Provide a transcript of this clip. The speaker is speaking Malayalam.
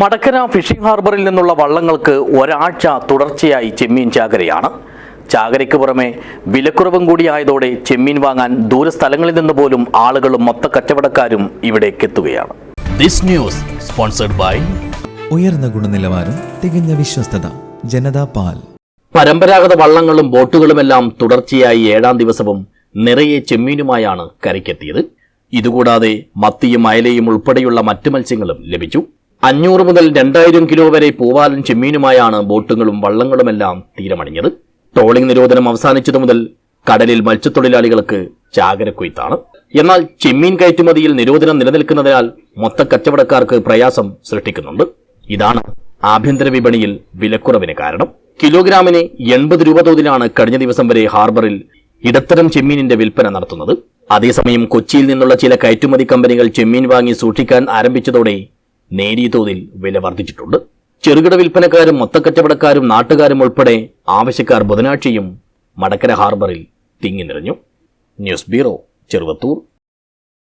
മടക്കര ഫിഷിംഗ് ഹാർബറിൽ നിന്നുള്ള വള്ളങ്ങൾക്ക് ഒരാഴ്ച തുടർച്ചയായി ചെമ്മീൻ ചാകരയാണ്. ചാകരയ്ക്ക് പുറമെ വിലക്കുറവും കൂടിയായതോടെ ചെമ്മീൻ വാങ്ങാൻ ദൂരസ്ഥലങ്ങളിൽ നിന്ന് പോലും ആളുകളും മൊത്ത കച്ചവടക്കാരും ഇവിടേക്ക് എത്തുകയാണ്. This news sponsored by ഉയർന്ന ഗുണനിലവാരം തികഞ്ഞ വിശ്വസ്തത ജനതാ പാൽ. പരമ്പരാഗത വള്ളങ്ങളും ബോട്ടുകളുമെല്ലാം തുടർച്ചയായി ഏഴാം ദിവസവും നിറയെ ചെമ്മീനുമായാണ് കരയ്ക്കെത്തിയത്. ഇതുകൂടാതെ മത്തിയും അയലയും ഉൾപ്പെടെയുള്ള മറ്റു മത്സ്യങ്ങളും ലഭിച്ചു. അഞ്ഞൂറ് മുതൽ രണ്ടായിരം കിലോ വരെ പൂവാലും ചെമ്മീനുമായാണ് ബോട്ടുകളും വള്ളങ്ങളുമെല്ലാം തീരമണിഞ്ഞത്. ട്രോളിംഗ് നിരോധനം അവസാനിച്ചതു മുതൽ കടലിൽ മത്സ്യത്തൊഴിലാളികൾക്ക് ചാകരക്കൊയ്ത്താണ്. എന്നാൽ ചെമ്മീൻ കയറ്റുമതിയിൽ നിരോധനം നിലനിൽക്കുന്നതിനാൽ മൊത്ത കച്ചവടക്കാർക്ക് പ്രയാസം സൃഷ്ടിക്കുന്നുണ്ട്. ഇതാണ് ആഭ്യന്തര വിപണിയിൽ വിലക്കുറവിന് കാരണം. കിലോഗ്രാമിന് എൺപത് രൂപ തോതിലാണ് കഴിഞ്ഞ ദിവസം വരെ ഹാർബറിൽ ഇടത്തരം ചെമ്മീനിന്റെ വിൽപ്പന നടത്തുന്നത്. അതേസമയം കൊച്ചിയിൽ നിന്നുള്ള ചില കയറ്റുമതി കമ്പനികൾ ചെമ്മീൻ വാങ്ങി സൂക്ഷിക്കാൻ ആരംഭിച്ചതോടെ നേരിയ തോതിൽ വില വർദ്ധിച്ചിട്ടുണ്ട്. ചെറുകിട വിൽപ്പനക്കാരും മൊത്തക്കച്ചവടക്കാരും നാട്ടുകാരും ഉൾപ്പെടെ ആവശ്യക്കാർ ബുധനാഴ്ചയും മടക്കര ഹാർബറിൽ തിങ്ങി നിറഞ്ഞു. News bureau Cheruvathur.